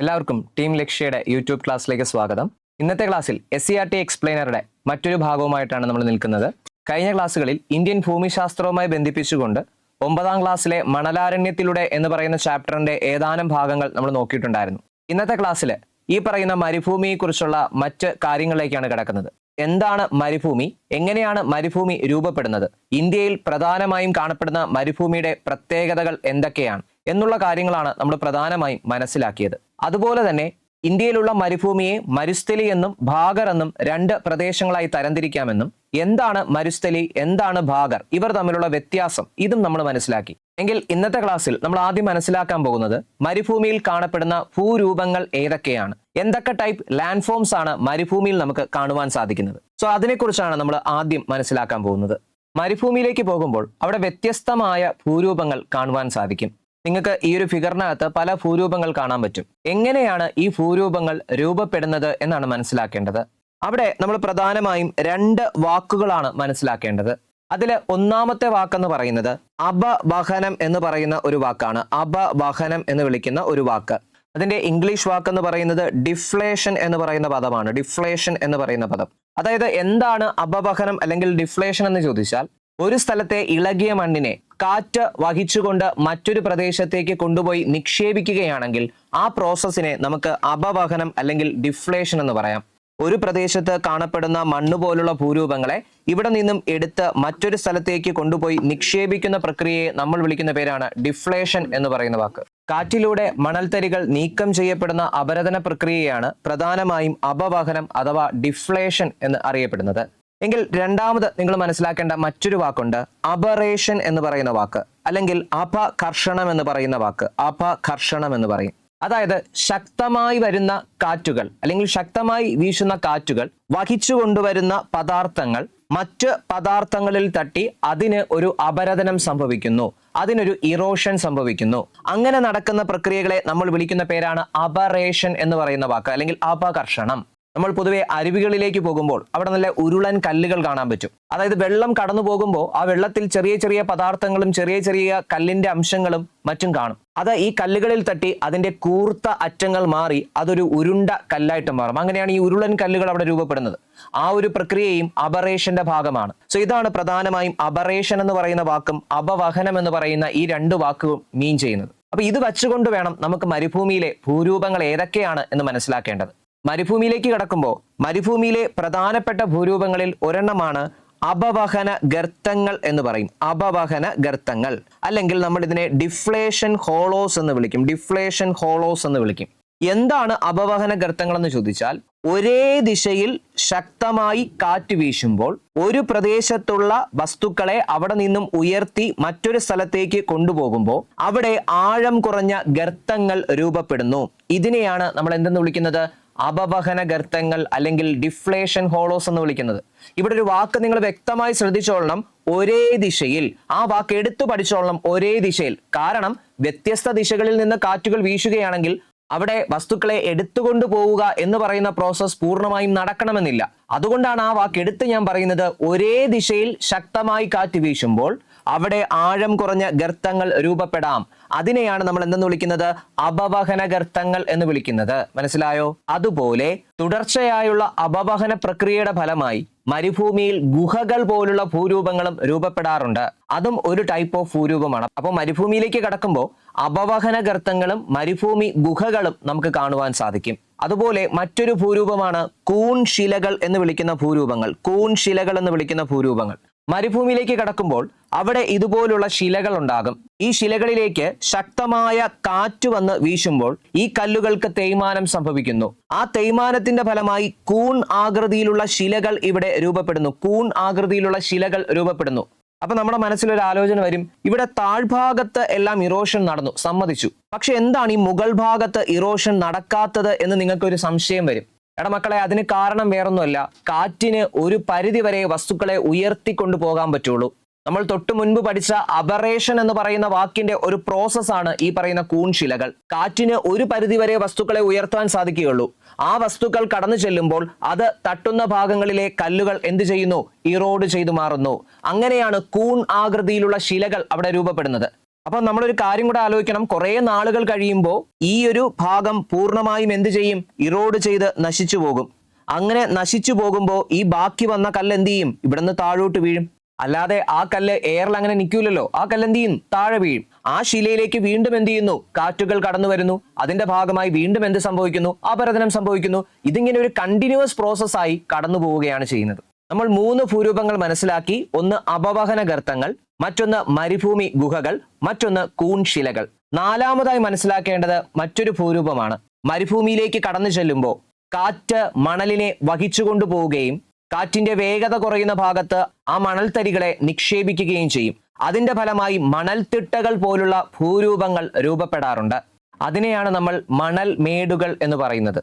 എല്ലാവർക്കും team ലക്ഷ്യയുടെ YouTube ക്ലാസ്സിലേക്ക് സ്വാഗതം. ഇന്നത്തെ ക്ലാസ്സിൽ എസ് സി ആർ ടി എക്സ്പ്ലെയിനറുടെ മറ്റൊരു ഭാഗവുമായിട്ടാണ് നമ്മൾ നിൽക്കുന്നത്. കഴിഞ്ഞ ക്ലാസ്സുകളിൽ ഇന്ത്യൻ ഭൂമിശാസ്ത്രവുമായി ബന്ധിപ്പിച്ചുകൊണ്ട് ഒമ്പതാം ക്ലാസ്സിലെ മണലാരണ്യത്തിലൂടെ എന്ന് പറയുന്ന ചാപ്റ്ററിന്റെ ഏതാനും ഭാഗങ്ങൾ നമ്മൾ നോക്കിയിട്ടുണ്ടായിരുന്നു. ഇന്നത്തെ ക്ലാസ്സിൽ ഈ പറയുന്ന മരുഭൂമിയെക്കുറിച്ചുള്ള മറ്റ് കാര്യങ്ങളിലേക്കാണ് കിടക്കുന്നത്. എന്താണ് മരുഭൂമി? എങ്ങനെയാണ് മരുഭൂമി രൂപപ്പെടുന്നത്? ഇന്ത്യയിൽ പ്രധാനമായും കാണപ്പെടുന്ന മരുഭൂമിയുടെ പ്രത്യേകതകൾ എന്തൊക്കെയാണ്? എന്നുള്ള കാര്യങ്ങളാണ് നമ്മൾ പ്രധാനമായും മനസ്സിലാക്കിയത്. അതുപോലെ തന്നെ ഇന്ത്യയിലുള്ള മരുഭൂമിയെ മരുസ്ഥലി എന്നും ഭാഗർ എന്നും രണ്ട് പ്രദേശങ്ങളായി തരംതിരിക്കാമെന്നും എന്താണ് മരുസ്ഥലി എന്താണ് ഭാഗർ ഇവർ തമ്മിലുള്ള വ്യത്യാസം ഇതും നമ്മൾ മനസ്സിലാക്കി. എങ്കിൽ ഇന്നത്തെ ക്ലാസ്സിൽ നമ്മൾ ആദ്യം മനസ്സിലാക്കാൻ പോകുന്നത് മരുഭൂമിയിൽ കാണപ്പെടുന്ന ഭൂരൂപങ്ങൾ ഏതൊക്കെയാണ്? എന്തൊക്കെ ടൈപ്പ് ലാൻഡ് ഫോംസ് ആണ് മരുഭൂമിയിൽ നമുക്ക് കാണുവാൻ സാധിക്കുന്നത്? സോ അതിനെക്കുറിച്ചാണ് നമ്മൾ ആദ്യം മനസ്സിലാക്കാൻ പോകുന്നത്. മരുഭൂമിയിലേക്ക് പോകുമ്പോൾ അവിടെ വ്യത്യസ്തമായ ഭൂരൂപങ്ങൾ കാണുവാൻ സാധിക്കും. നിങ്ങൾക്ക് ഈ ഒരു ഫിഗറിനകത്ത് പല ഭൂരൂപങ്ങൾ കാണാൻ പറ്റും. എങ്ങനെയാണ് ഈ ഭൂരൂപങ്ങൾ രൂപപ്പെടുന്നത് എന്നാണ് മനസ്സിലാക്കേണ്ടത്? അവിടെ നമ്മൾ പ്രധാനമായും രണ്ട് വാക്കുകളാണ് മനസ്സിലാക്കേണ്ടത്. അതിൽ ഒന്നാമത്തെ വാക്കെന്ന് പറയുന്നത് അപവഹനം എന്ന് പറയുന്ന ഒരു വാക്കാണ്. അപവഹനം എന്ന് വിളിക്കുന്ന ഒരു വാക്ക്. അതിന്റെ ഇംഗ്ലീഷ് വാക്ക് എന്ന് പറയുന്നത് ഡിഫ്ലേഷൻ എന്ന് പറയുന്ന പദമാണ്. ഡിഫ്ലേഷൻ എന്ന് പറയുന്ന പദം. അതായത് എന്താണ് അപവഹനം അല്ലെങ്കിൽ ഡിഫ്ലേഷൻ എന്ന് ചോദിച്ചാൽ ഒരു സ്ഥലത്തെ ഇളകിയ മണ്ണിനെ കാറ്റ് വഹിച്ചുകൊണ്ട് മറ്റൊരു പ്രദേശത്തേക്ക് കൊണ്ടുപോയി നിക്ഷേപിക്കുകയാണെങ്കിൽ ആ പ്രോസസ്സിനെ നമുക്ക് അപവഹനം അല്ലെങ്കിൽ ഡിഫ്ലേഷൻ എന്ന് പറയാം. ഒരു പ്രദേശത്ത് കാണപ്പെടുന്ന മണ്ണ് പോലുള്ള ഭൂരൂപങ്ങളെ ഇവിടെ നിന്നും എടുത്ത് മറ്റൊരു സ്ഥലത്തേക്ക് കൊണ്ടുപോയി നിക്ഷേപിക്കുന്ന പ്രക്രിയയെ നമ്മൾ വിളിക്കുന്ന പേരാണ് ഡിഫ്ലേഷൻ എന്ന് പറയുന്ന വാക്ക്. കാറ്റിലൂടെ മണൽത്തരികൾ നീക്കം ചെയ്യപ്പെടുന്ന അപരതന പ്രക്രിയയാണ് പ്രധാനമായും അപവഹനം അഥവാ ഡിഫ്ലേഷൻ എന്ന് അറിയപ്പെടുന്നത്. എങ്കിൽ രണ്ടാമത് നിങ്ങൾ മനസ്സിലാക്കേണ്ട മറ്റൊരു വാക്കുണ്ട് അപറേഷൻ എന്ന് പറയുന്ന വാക്ക്. അല്ലെങ്കിൽ അപകർഷണം എന്ന് പറയുന്ന വാക്ക്. അപകർഷണം എന്ന് പറയും. അതായത് ശക്തമായി വരുന്ന കാറ്റുകൾ അല്ലെങ്കിൽ ശക്തമായി വീശുന്ന കാറ്റുകൾ വഹിച്ചു കൊണ്ടുവരുന്ന പദാർത്ഥങ്ങൾ മറ്റ് പദാർത്ഥങ്ങളിൽ തട്ടി അതിന് ഒരു അപരതനം സംഭവിക്കുന്നു. അതിനൊരു ഇറോഷൻ സംഭവിക്കുന്നു. അങ്ങനെ നടക്കുന്ന പ്രക്രിയകളെ നമ്മൾ വിളിക്കുന്ന പേരാണ് അപറേഷൻ എന്ന് പറയുന്ന വാക്ക് അല്ലെങ്കിൽ അപകർഷണം. നമ്മൾ പൊതുവെ അരുവികളിലേക്ക് പോകുമ്പോൾ അവിടെ നല്ല ഉരുളൻ കല്ലുകൾ കാണാൻ പറ്റും. അതായത് വെള്ളം കടന്നു പോകുമ്പോൾ ആ വെള്ളത്തിൽ ചെറിയ ചെറിയ പദാർത്ഥങ്ങളും ചെറിയ ചെറിയ കല്ലിന്റെ അംശങ്ങളും മറ്റും കാണും. അത് ഈ കല്ലുകളിൽ തട്ടി അതിന്റെ കൂർത്ത അറ്റങ്ങൾ മാറി അതൊരു ഉരുണ്ട കല്ലായിട്ട് മാറും. അങ്ങനെയാണ് ഈ ഉരുളൻ കല്ലുകൾ അവിടെ രൂപപ്പെടുന്നത്. ആ ഒരു പ്രക്രിയയും അബറേഷന്റെ ഭാഗമാണ്. സോ ഇതാണ് പ്രധാനമായും അബറേഷൻ എന്ന് പറയുന്ന വാക്കും അപവഹനം എന്ന് പറയുന്ന ഈ രണ്ട് വാക്കും മീൻ ചെയ്യുന്നത്. അപ്പൊ ഇത് വെച്ചുകൊണ്ട് വേണം നമുക്ക് മരുഭൂമിയിലെ ഭൂരൂപങ്ങൾ ഏതൊക്കെയാണ് എന്ന് മനസ്സിലാക്കേണ്ടത്. മരുഭൂമിയിലേക്ക് കടക്കുമ്പോൾ മരുഭൂമിയിലെ പ്രധാനപ്പെട്ട ഭൂരൂപങ്ങളിൽ ഒരെണ്ണമാണ് അപവഹന ഗർത്തങ്ങൾ എന്ന് പറയും. അപവഹന ഗർത്തങ്ങൾ. അല്ലെങ്കിൽ നമ്മൾ ഇതിനെ ഡിഫ്ലേഷൻ ഹോളോസ് എന്ന് വിളിക്കും. ഡിഫ്ലേഷൻ ഹോളോസ് എന്ന് വിളിക്കും. എന്താണ് അപവഹന ഗർത്തങ്ങൾ എന്ന് ചോദിച്ചാൽ ഒരേ ദിശയിൽ ശക്തമായി കാറ്റ് വീശുമ്പോൾ ഒരു പ്രദേശത്തുള്ള വസ്തുക്കളെ അവിടെ നിന്നും ഉയർത്തി മറ്റൊരു സ്ഥലത്തേക്ക് കൊണ്ടുപോകുമ്പോൾ അവിടെ ആഴം കുറഞ്ഞ ഗർത്തങ്ങൾ രൂപപ്പെടുന്നു. ഇതിനെയാണ് നമ്മൾ എന്തെന്ന് വിളിക്കുന്നത്? അപവഹന ഗർത്തങ്ങൾ അല്ലെങ്കിൽ ഡിഫ്ലേഷൻ ഹോളോസ് എന്ന് വിളിക്കുന്നത്. ഇവിടെ ഒരു വാക്ക് നിങ്ങൾ വ്യക്തമായി ശ്രദ്ധിച്ചോളണം. ഒരേ ദിശയിൽ ആ വാക്ക് എടുത്തു പഠിച്ചോളണം ഒരേ ദിശയിൽ. കാരണം വ്യത്യസ്ത ദിശകളിൽ നിന്ന് കാറ്റുകൾ വീശുകയാണെങ്കിൽ അവിടെ വസ്തുക്കളെ എടുത്തുകൊണ്ട് പോവുക എന്ന് പറയുന്ന പ്രോസസ്സ് പൂർണമായും നടക്കണമെന്നില്ല. അതുകൊണ്ടാണ് ആ വാക്ക് എടുത്ത് ഞാൻ പറയുന്നത് ഒരേ ദിശയിൽ ശക്തമായി കാറ്റ് വീശുമ്പോൾ അവിടെ ആഴം കുറഞ്ഞ ഗർത്തങ്ങൾ രൂപപ്പെടാം. അതിനെയാണ് നമ്മൾ എന്തെന്ന് വിളിക്കുന്നത്? അപവഹന ഗർത്തങ്ങൾ എന്ന് വിളിക്കുന്നത്. മനസ്സിലായോ? അതുപോലെ തുടർച്ചയായുള്ള അപവഹന പ്രക്രിയയുടെ ഫലമായി മരുഭൂമിയിൽ ഗുഹകൾ പോലുള്ള ഭൂരൂപങ്ങളും രൂപപ്പെടാറുണ്ട്. അതും ഒരു ടൈപ്പ് ഓഫ് ഭൂരൂപമാണ്. അപ്പോൾ മരുഭൂമിയിലേക്ക് കടക്കുമ്പോൾ അപവഹന ഗർത്തങ്ങളും മരുഭൂമി ഗുഹകളും നമുക്ക് കാണുവാൻ സാധിക്കും. അതുപോലെ മറ്റൊരു ഭൂരൂപമാണ് കൂൺ ശിലകൾ എന്ന് വിളിക്കുന്ന ഭൂരൂപങ്ങൾ. കൂൺ ശിലകൾ എന്ന് വിളിക്കുന്ന ഭൂരൂപങ്ങൾ. മരുഭൂമിയിലേക്ക് കടക്കുമ്പോൾ അവിടെ ഇതുപോലുള്ള ശിലകൾ ഉണ്ടാകും ഈ ശിലകളിലേക്ക് ശക്തമായ കാറ്റ് വന്ന് വീശുമ്പോൾ ഈ കല്ലുകൾക്ക് തേയ്മാനം സംഭവിക്കുന്നു. ആ തേയ്മാനത്തിന്റെ ഫലമായി കൂൺ ആകൃതിയിലുള്ള ശിലകൾ ഇവിടെ രൂപപ്പെടുന്നു. കൂൺ ആകൃതിയിലുള്ള ശിലകൾ രൂപപ്പെടുന്നു. അപ്പൊ നമ്മുടെ മനസ്സിലൊരു ആലോചന വരും. ഇവിടെ താഴ്ഭാഗത്ത് എല്ലാം ഇറോഷൻ നടന്നു. സമ്മതിച്ചു. പക്ഷെ എന്താണ് ഈ മുകൾ ഭാഗത്ത് ഇറോഷൻ നടക്കാത്തത് എന്ന് നിങ്ങൾക്ക് ഒരു സംശയം വരും. എടാ മക്കളെ അതിന് കാരണം വേറൊന്നുമല്ല. കാറ്റിന് ഒരു പരിധി വരെ വസ്തുക്കളെ ഉയർത്തിക്കൊണ്ടു പോകാൻ പറ്റുള്ളൂ. നമ്മൾ തൊട്ടു മുൻപ് പഠിച്ച അബറേഷൻ എന്ന് പറയുന്ന വാക്കിന്റെ ഒരു പ്രോസസ് ആണ് ഈ പറയുന്ന കൂൺശിലകൾ. കാറ്റിന് ഒരു പരിധി വരെ വസ്തുക്കളെ ഉയർത്താൻ സാധിക്കുകയുള്ളൂ. ആ വസ്തുക്കൾ കടന്നു ചെല്ലുമ്പോൾ അത് തട്ടുന്ന ഭാഗങ്ങളിലെ കല്ലുകൾ എന്ത് ചെയ്യുന്നു? ഇറോഡ് ചെയ്തു മാറുന്നു. അങ്ങനെയാണ് കൂൺ ആകൃതിയിലുള്ള ശിലകൾ അവിടെ രൂപപ്പെടുന്നത്. അപ്പൊ നമ്മളൊരു കാര്യം കൂടെ ആലോചിക്കണം. കുറെ നാളുകൾ കഴിയുമ്പോൾ ഈ ഒരു ഭാഗം പൂർണമായും എന്ത് ചെയ്യും? ഇറോഡ് ചെയ്ത് നശിച്ചു പോകും. അങ്ങനെ നശിച്ചു പോകുമ്പോൾ ഈ ബാക്കി വന്ന കല്ല് എന്ത് ചെയ്യും? ഇവിടുന്ന് താഴോട്ട് വീഴും. അല്ലാതെ ആ കല്ല് എയറിൽ അങ്ങനെ നിൽക്കൂലല്ലോ. ആ കല്ല് എന്ത് ചെയ്യും? താഴെ വീഴും. ആ ശിലയിലേക്ക് വീണ്ടും എന്ത് ചെയ്യുന്നു? കാറ്റുകൾ കടന്നു വരുന്നു. അതിന്റെ ഭാഗമായി വീണ്ടും എന്ത് സംഭവിക്കുന്നു? അപരദനം സംഭവിക്കുന്നു. ഇതിങ്ങനെ ഒരു കണ്ടിന്യൂസ് പ്രോസസ്സായി കടന്നു പോവുകയാണ് ചെയ്യുന്നത്. നമ്മൾ മൂന്ന് ഭൂരൂപങ്ങൾ മനസ്സിലാക്കി. ഒന്ന് അപവഹന ഗർത്തങ്ങൾ മറ്റൊന്ന് മരുഭൂമി ഗുഹകൾ മറ്റൊന്ന് കൂൺശിലകൾ നാലാമതായി മനസ്സിലാക്കേണ്ടത് മറ്റൊരു ഭൂരൂപമാണ്. മരുഭൂമിയിലേക്ക് കടന്നു ചെല്ലുമ്പോൾ കാറ്റ് മണലിനെ വഹിച്ചുകൊണ്ടു പോവുകയും കാറ്റിന്റെ വേഗത കുറയുന്ന ഭാഗത്ത് ആ മണൽത്തരികളെ നിക്ഷേപിക്കുകയും ചെയ്യും. അതിന്റെ ഫലമായി മണൽത്തിട്ടകൾ പോലുള്ള ഭൂരൂപങ്ങൾ രൂപപ്പെടാറുണ്ട്. അതിനെയാണ് നമ്മൾ മണൽ മേടുകൾ എന്ന് പറയുന്നത്.